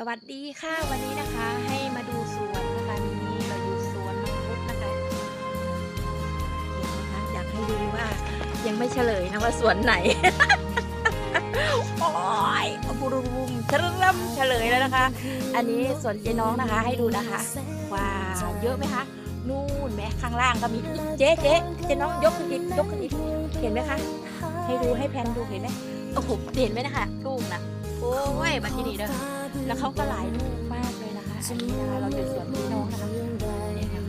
สวัสดีค่ะวันนี้นะคะให้มาดูสวนนะคะนี่เราอยู่สวนมังคุดนะคะเห็นไหมคะอยากให้ดูว่า ยังไม่เฉลยนะว่าสวนไหน โอ้ยบูรุมเริ่มเฉลยแล้วนะคะ อันนี้สวนเจ๊น้องนะคะ ให้ดูนะคะว้าวเยอะไหมคะนู่นแม้ข้างล่างก็มีเจ๊เจ๊เจ๊น้องยกขึ้นอีกยกขึ้นอีกเห็นไหมคะ ให้ดูให้แพนดูเห็นไหมโอ้โหเห็นไหมนะคะลูกนะ โอ้ยมาที่นี่เด้อแล้วเขาก็หลายลูกมากเลยนะคะอันนี้นะคะเราอยู่สวนพี่น้องนะคะนี่นะคะ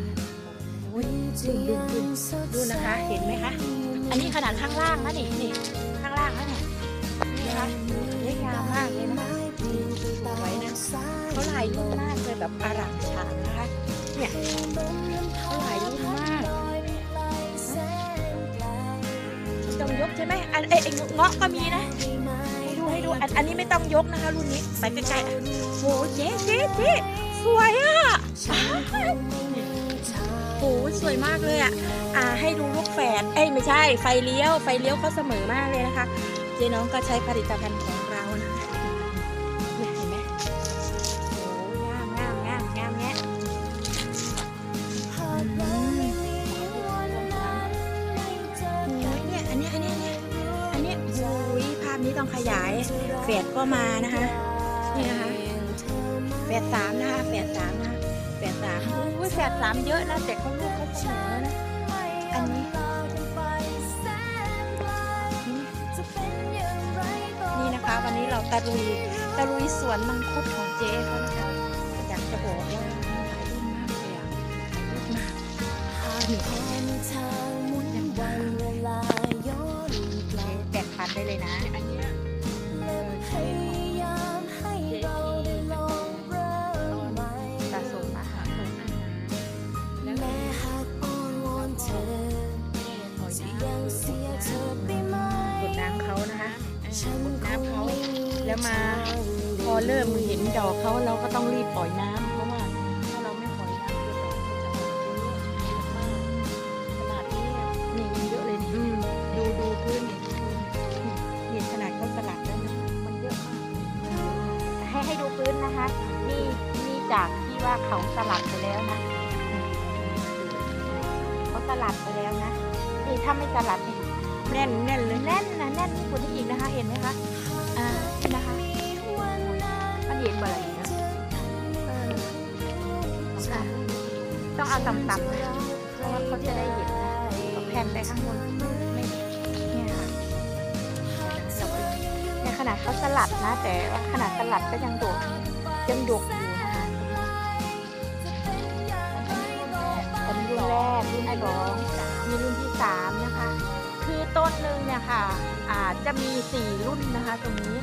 โอ้ยดึงดึงดึงดูนะคะ เห็นไหมคะอันนี้ขนาดข้างล่างนะนี่นี่ข้างล่างนะเนี่ยนี่นะคะเล็กงามมากเลยนะคะสวยนะเขาหลายลูกมากเลยแบบอร่ามฉางนะคะเนี่ยเขาหลายลูกมากต้องยกใช่ไหมอันเอ้ยไอ้เงาะก็มีนะ อันนนี้ไม่ต้องยกนะคะ รุ่นนี้ไปใกล้ๆอะโหเจ๊เจ๊เจ๊สวยอะโหสวยมากเลยอะอ่าให้ดูลูกแฝดเอ้ยไม่ใช่ไฟเลี้ยวไฟเลี้ยวเขาเสมอมากเลยนะคะ เจ๊น้องก็ใช้ผลิตภัณฑ์ของาพนี้ต้องขยายแฝดก็มานะคะนี่นะคะแฝดสามนะคะแฝดสามนะคะแฝดสามอุ้ยแฝดสามเยอะนะแต่เขาลูกเขาเสมอแล้วนะอันนี้นี่นะคะ วันนี้เราตะลุยตะลุยสวนมังคุดของเจ๊เขานะคะอยากจะบอกว่าหลายรุ่นมากเลยอะรุ่นมากนี่แตกพันได้เลยนะอัน นะคะกดน้ำเขาแล้วมาพอเริ่มเห็นดอกเขาเราก็ต้องรีบปล่อยน้ำเพราะว่าถ้าเราไม่ปล่อยน้ำเดี๋ยวดอกเขาจะออกเยอะขนาดนี้นี่ยังเยอะเลยนี่ดูดูพื้นนี่ยเห็นขนาดเขาสลัดแล้วนะมันเยอะมากให้ให้ดูพื้นนะคะนี่นี่จากที่ว่าเขาสลัดไปแล้วนะเขาสลัดไปแล้วนะนี่ถ้าไม่สลัดนี่ แน่นแน่นเลยแน่นนะแน่นยิ่งกว่านี้อีกนะคะ เห็นไหมคะ อ่านะคะมันเห็นบ่อะไรอีกนะเออค่ะต้องเอาต่ำๆนะเพราะว่าเขาจะได้เห็นนะเอาแผ่นไปข้างบนไม่เนี่ยค่ะเราก็ในขนาดเขาสลัดนะ แต่ว่าขนาดสลัดก็ยังโดกยังดก ต้นหนึ่งเนี่ยค่ะอาจจะมีสี่รุ่นนะคะ ตรงนี้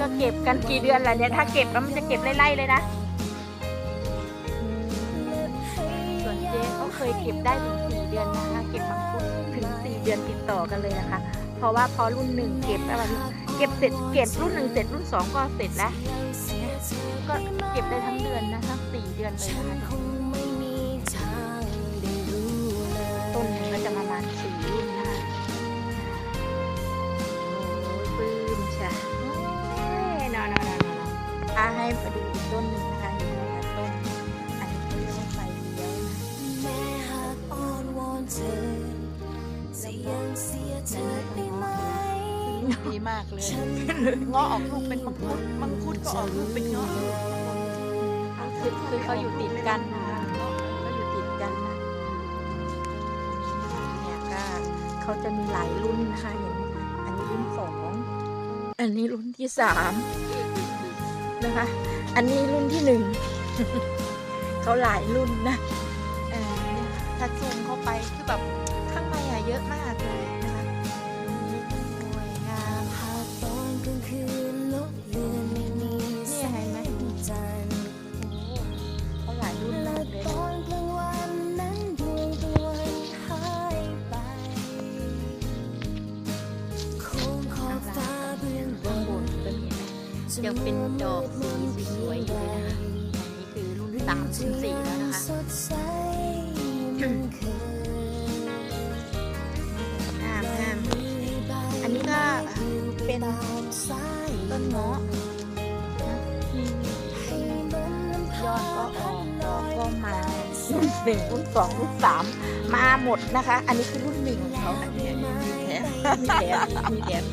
ก็เก็บกันกี่เดือนล่ะเนี่ยถ้าเก็บแล้วมันจะเก็บไล่ๆเลยนะ ส่วนเจ๊เขาเคยเก็บได้ถึงสี่เดือนนะคะ เก็บมังคุดถึงสี่เดือนติดต่อกันเลยนะคะ เพราะว่าพอรุ่นหนึ่งเก็บแล้วมันเก็บเสร็จเก็บรุ่นหนึ่งเสร็จรุ่นสองก็เสร็จแล้ว ก็เก็บได้ทั้งเดือนนะคะสี่เดือนเลยนะคะ มาดูต้นหนึ่งนะคะเห็นไหมคะต้นอันนี้เขาเรียกว่าไฟเลี้ยวนะดีมากเลยเงาะออกลูกเป็นมังคุดมังคุดก็ออกลูกเป็นเงาะคือคือเขาอยู่ติดกันนะคะเขาอยู่ติดกันนะเนี่ยก็เขาจะมีหลายรุ่นนะคะเห็นอันนี้รุ่นสองอันนี้รุ่นที่สาม นะคะ อันนี้รุ่นที่หนึ่ง เขาหลายรุ่นนะถ้าซูมเข้าไปคือแบบข้างในอะเยอะมากเลย ยังเป็นดอกสีสวยอยู่เลยนะคะอันนี้คือรุ่นสามรุ่นสี่แล้วนะคะงามงามอันนี้ก็เป็นต้นเนาะยอดก็ออกดอกก็มารุ่นหนึ่งรุ่นสองรุ่นสามมาหมดนะคะ อันนี้คือรุ่นหนึ่งของเขาอันนี้มีแถมมีแถมมีแถม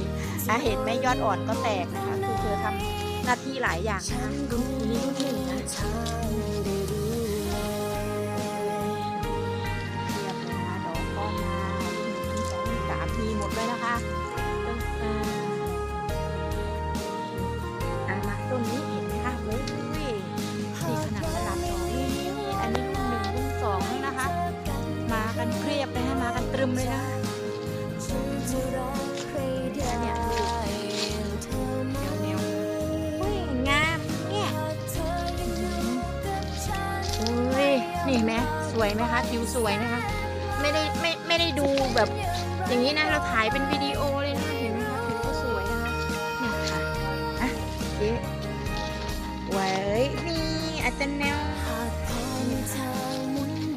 อีกอะเห็นไหมยอดอ่อนก็แตกนะคะ คือเธอทำหน้าที่หลายอย่างนะรุ่นนี้รุ่นหนึ่งนะเทียบนะคะดอกก็มาหนึ่งสองสามมีหมดเลยนะคะต้นมาต้นนี้เห็นไหมคะโอ้ยนี่ขนาดระดับดอกนี่อันนี้รุ่นหนึ่งรุ่นสองนะคะ มากันเครียบเลยนะมากันตรึมเลยนะคะ วยไหมคะผิวสวยไหมคะ ไม่ได้ไม่ไม่ได้ดูแบบอย่างนี้นะเราถ่ายเป็นวิดีโอเลยนะเห็นไหมคะผิวก็สวยนะคะเนี่ยค่ะอะเจ๊ไว้นี่อาจจะแนว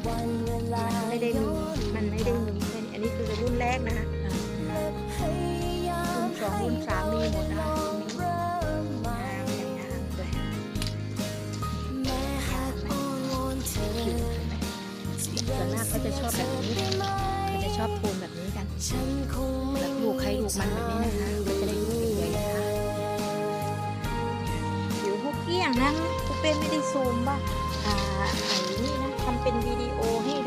มันไม่ได้มีมันไม่ได้มีแค่นี้อันนี้คือรุ่นแรกนะคะรุ่นสองรุ่นสามมีหมดนะคะ ชอบโทนแบบนี้กันแล้วลูกใครลูกมันแบบนี้นะคะมันจะได้ลูกใหญ่ๆนะคะผิวพวกเกลี้ยงนะกูเป็นไม่ได้ซูมป่ะอ่าไอ้นี่นะทำเป็นวิดีโอให้ดู